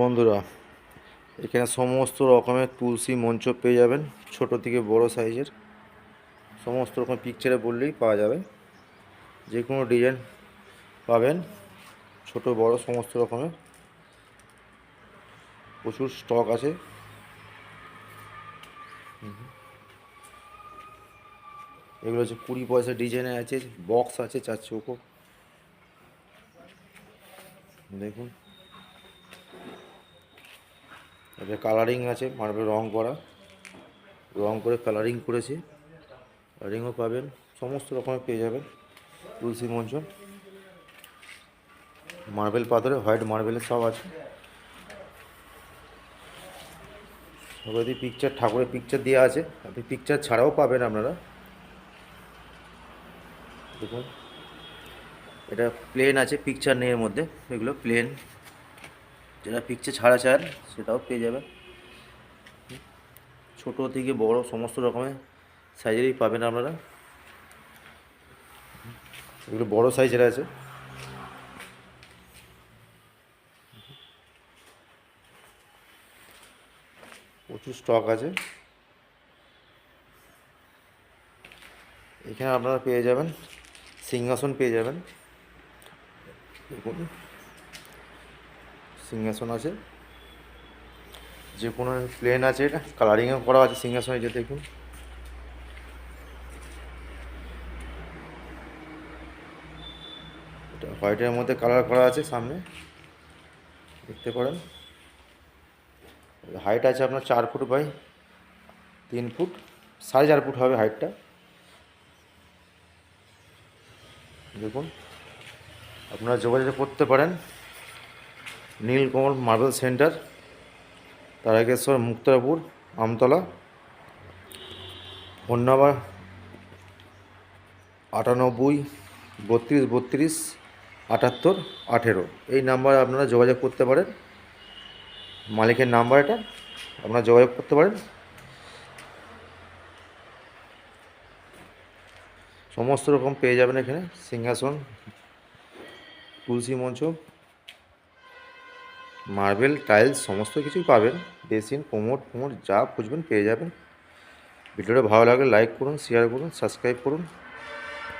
বন্ধুরা, এখানে সমস্ত রকমের তুলসী মঞ্চ পেয়ে যাবেন, ছোট থেকে বড় সাইজের। সমস্ত রকম পিকচারে বললেই পাওয়া যাবে। যে কোনো ডিজাইন পাবেন, ছোট, বড়, সমস্ত রকমের। প্রচুর স্টক আছে। এগুলো হচ্ছে কুড়ি পয়সা ডিজাইনে আছে বক্স আছে চার চৌকো দেখুন। এটা কালারিং আছে মার্বেল রং করা। রং করে কালারিং করেছে। কালারিংও পাবেন, সমস্ত রকমের পেয়ে যাবেন, তুলসী মঞ্চ। মার্বেল পাথরে হোয়াইট মার্বেলের সব আছে। সবাই পিকচার ঠাকুরের পিকচার দেওয়া আছে। আপনি পিকচার ছাড়াও পাবেন আপনারা। দেখুন। এটা প্লেন আছে পিকচার নেই এর মধ্যে। এগুলো প্লেন যেটা পিকচার ছাড়া চান সেটাও পেয়ে যাবেন ছোট থেকে বড় সমস্ত রকমের সাইজেরই পাবেন আপনারা। এগুলো বড় সাইজের আছে। প্রচুর স্টক আছে। এখানে আপনারা পেয়ে যাবেন, সিংহাসন পেয়ে যাবেন। দেখুন। সিংহাসন আছে। যে কোনো প্লেন আছে, এটা কালারিংও করা আছে সিংহাসনে যে দেখুন। এটা হোয়াইটের মধ্যে কালার করা আছে সামনে। দেখতে পারেন। হাইট আছে আপনার চার ফুট বাই তিন ফুট সাড়ে চার ফুট হবে হাইটটা দেখুন। আপনারা যোগাযোগ করতে পারেন। Nilkamal marble centre, Tarakeswar, Muktarpur, Amtala phone number আটানব্বই, বত্রিশ বত্রিশ, আটাত্তর, আঠেরো। এই নাম্বারে আপনারা যোগাযোগ করতে পারেন। মালিকের নাম্বার এটা, আপনারা যোগাযোগ করতে পারেন। সমস্ত রকম পেয়ে যাবেন এখানে, সিংহাসন, তুলসী মঞ্চ মার্বেল, টাইলস, সমস্ত কিছুই পাবেন। বেসিন কোমোট ফোমোট যা খুঁজবেন পেয়ে যাবেন। ভিডিওটা ভালো লাগলে লাইক করুন শেয়ার করুন সাবস্ক্রাইব করুন।